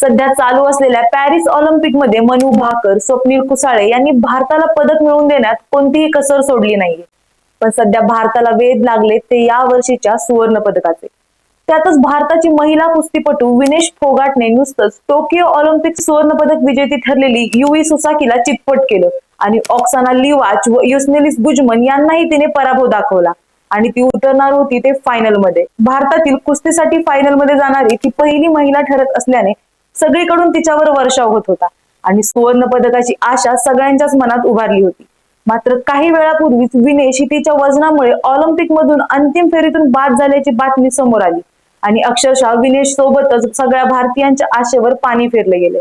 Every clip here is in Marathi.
सध्या चालू असलेल्या पॅरिस ऑलिम्पिकमध्ये मनू मनु भाकर स्वप्नील कुसाळे यांनी भारताला पदक मिळवून देण्यात कोणतीही कसर सोडली नाहीये. पण सध्या भारताला वेध लागले ते या वर्षीच्या सुवर्ण पदकाचे. त्यातच भारताची महिला कुस्तीपटू विनेश फोगाटने नुसतंच टोकियो ऑलिम्पिक सुवर्ण पदक विजेती ठरलेली युवी सुसाकीला चितपट केलं आणि ऑक्साना लिवाच व युस्नेलिस गुजमन यांनाही तिने पराभव दाखवला आणि ती उतरणार होती ते फायनलमध्ये भारतातील कुस्तीसाठी फायनलमध्ये जाणारी ती पहिली महिला ठरत असल्याने सगळीकडून तिच्यावर वर्षाव होत होता. आणि सुवर्ण पदकाची आशा सगळ्यांच्याच मनात उभारली होती. मात्र काही वेळापूर्वीच विनेश तिच्या वजनामुळे ऑलिम्पिक मधून अंतिम फेरीतून बाद झाल्याची बातमी समोर आली. आणि अक्षरशः विनेश सोबतच सगळ्या भारतीयांच्या आशेवर पाणी फेरले गेले.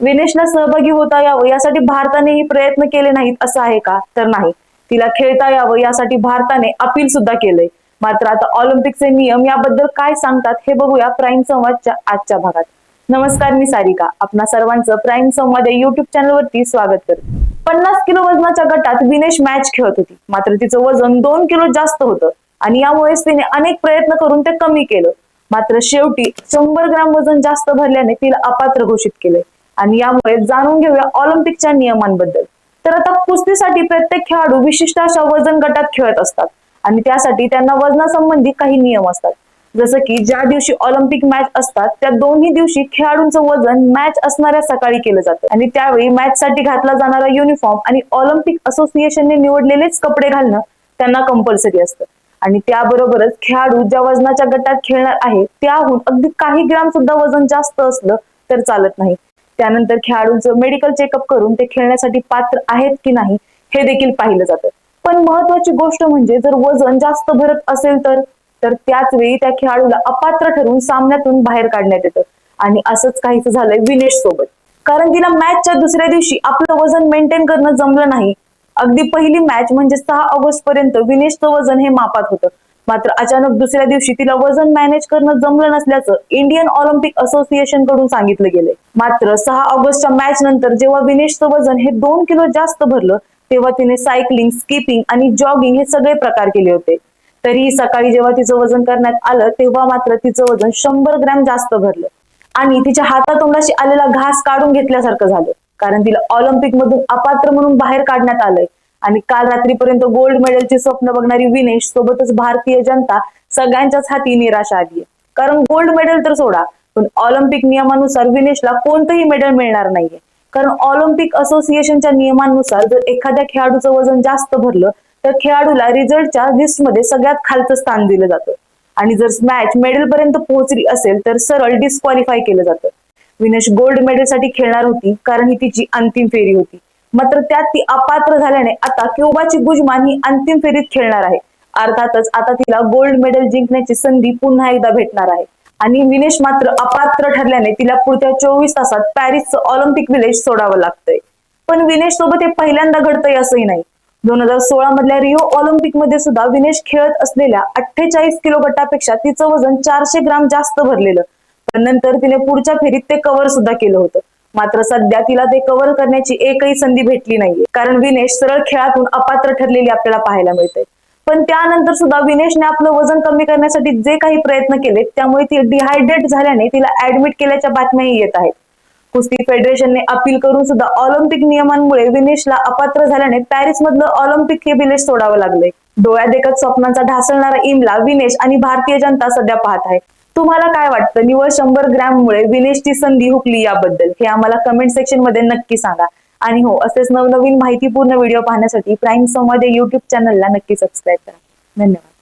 विनेशला सहभागी होता यावं यासाठी भारतानेही प्रयत्न केले नाहीत असं आहे का? तर नाही. तिला खेळता यावं यासाठी भारताने अपील सुद्धा केलंय. मात्र आता ऑलिम्पिकचे नियम याबद्दल काय सांगतात हे बघूया प्राईम संवादच्या आजच्या भागात. नमस्कार मी सारिका. आपणा सर्वांचं प्राईम संवाद या युट्यूब चॅनलवरती स्वागत करते. पन्नास किलो वजनाच्या गटात विनेश मॅच खेळत होती. मात्र तिचं वजन दोन किलो जास्त होतं आणि यामुळेच तिने अनेक प्रयत्न करून ते कमी केलं. मात्र शेवटी शंभर ग्राम वजन जास्त भरल्याने तिला अपात्र घोषित केले. आणि यामुळे जाणून घेऊया ऑलिम्पिकच्या नियमांबद्दल. तर आता कुस्तीसाठी प्रत्येक खेळाडू विशिष्ट अशा वजन गटात खेळत असतात. आणि त्यासाठी त्यांना वजनासंबंधी काही नियम असतात. जसं की ज्या दिवशी ऑलिम्पिक मॅच असतात त्या दोन्ही दिवशी खेळाडूंचं वजन मॅच असणाऱ्या सकाळी केलं जातं. आणि त्यावेळी मॅच साठी घातला जाणारा युनिफॉर्म आणि ऑलिम्पिक असोसिएशनने निवडलेलेच कपडे घालणं त्यांना कंपल्सरी असतं. आणि त्याबरोबरच खेळाडू ज्या वजनाच्या गटात खेळणार आहे त्याहून अगदी काही ग्राम सुद्धा वजन जास्त असलं तर चालत नाही. त्यानंतर खेळाडूंचं मेडिकल चेकअप करून ते खेळण्यासाठी पात्र आहेत की नाही हे देखील पाहिलं जातं. पण महत्वाची गोष्ट म्हणजे जर वजन जास्त भरत असेल तर? तर त्याच वेळी त्या खेळाडूला अपात्र ठरवून सामन्यातून बाहेर काढण्यात येतं. आणि असंच काहीच झालंय विनेश सोबत. कारण तिला मॅचच्या दुसऱ्या दिवशी आपलं वजन मेंटेन करणं जमलं नाही. अगदी पहिली मॅच म्हणजे सहा ऑगस्ट पर्यंत विनेशचं वजन हे मापात होतं. मात्र अचानक दुसऱ्या दिवशी तिला वजन मॅनेज करणं जमलं नसल्याचं इंडियन ऑलिम्पिक असोसिएशनकडून सांगितलं गेलंय. मात्र सहा ऑगस्टच्या मॅच नंतर जेव्हा विनेशचं वजन हे दोन किलो जास्त भरलं तेव्हा तिने सायकलिंग स्किपिंग आणि जॉगिंग हे सगळे प्रकार केले होते. तरी सकाळी जेव्हा तिचं वजन करण्यात आलं तेव्हा मात्र तिचं वजन शंभर ग्रॅम जास्त भरलं. आणि तिच्या हातातोंडाशी आलेला घास काढून घेतल्यासारखं झालं. कारण तिला ऑलिम्पिक मधून अपात्र म्हणून बाहेर काढण्यात आलंय. आणि काल रात्रीपर्यंत गोल्ड मेडलची स्वप्न बघणारी विनेश सोबतच भारतीय जनता सगळ्यांच्याच हाती निराशा आली कारण गोल्ड मेडल तर सोडा पण ऑलिम्पिक नियमानुसार विनेशला कोणतंही मेडल मिळणार नाहीये. कारण ऑलिम्पिक असोसिएशनच्या नियमांनुसार जर एखाद्या खेळाडूचं वजन जास्त भरलं तर खेळाडूला रिझल्टच्या लिस्टमध्ये सगळ्यात खालचं स्थान दिलं जातं. आणि जर मॅच मेडल पर्यंत पोहोचली असेल तर सरळ डिस्क्वालिफाय केलं जातं. विनेश गोल्ड मेडलसाठी खेळणार होती कारण ही तिची अंतिम फेरी होती. मात्र त्यात ती अपात्र झाल्याने आता क्युबाची गुजमान ही अंतिम फेरीत खेळणार आहे. अर्थातच आता तिला गोल्ड मेडल जिंकण्याची संधी पुन्हा एकदा भेटणार आहे. आणि विनेश मात्र अपात्र ठरल्याने तिला पुढच्या चोवीस तासात पॅरिसचं ऑलिम्पिक विलेज सोडावं लागतंय. पण विनेश सोबत हे पहिल्यांदा घडतंय असंही नाही. दोन हजार सोळा मधल्या रिओ ऑलिम्पिकमध्ये सुद्धा विनेश खेळत असलेल्या अठ्ठेचाळीस किलो गटापेक्षा तिचं वजन चारशे ग्राम जास्त भरलेलं. पण नंतर तिने पुढच्या फेरीत ते कव्हर सुद्धा केलं होतं. मात्र सध्या तिला ते कव्हर करण्याची एकही संधी भेटली नाहीये. कारण विनेश सरळ खेळातून अपात्र ठरलेली आपल्याला पाहायला मिळते पण त्यानंतर सुद्धा विनेशने आपलं वजन कमी करण्यासाठी जे काही प्रयत्न केले त्यामुळे ती डिहायड्रेट झाल्याने तिला ऍडमिट केल्याच्या बातम्याही येत आहेत. कुस्ती फेडरेशनने अपील करून सुद्धा ऑलिम्पिक नियमांमुळे विनेशला अपात्र झाल्याने पॅरिस मधलं ऑलिम्पिक हे विलेज सोडावं लागले. डोळ्या देखत स्वप्नांचा ढासळणारा इमला विनेश आणि भारतीय जनता सध्या पाहत आहे. तुम्हाला काय वाटतं? निवळ शंभर ग्रॅम मुळे विनेशची संधी हुकली याबद्दल? हे आम्हाला कमेंट सेक्शनमध्ये नक्की सांगा. आणि हो असेच नवनवीन माहितीपूर्ण व्हिडिओ पाहण्यासाठी प्राईम संवाद या युट्यूब चॅनलला नक्की सबस्क्राईब करा. धन्यवाद.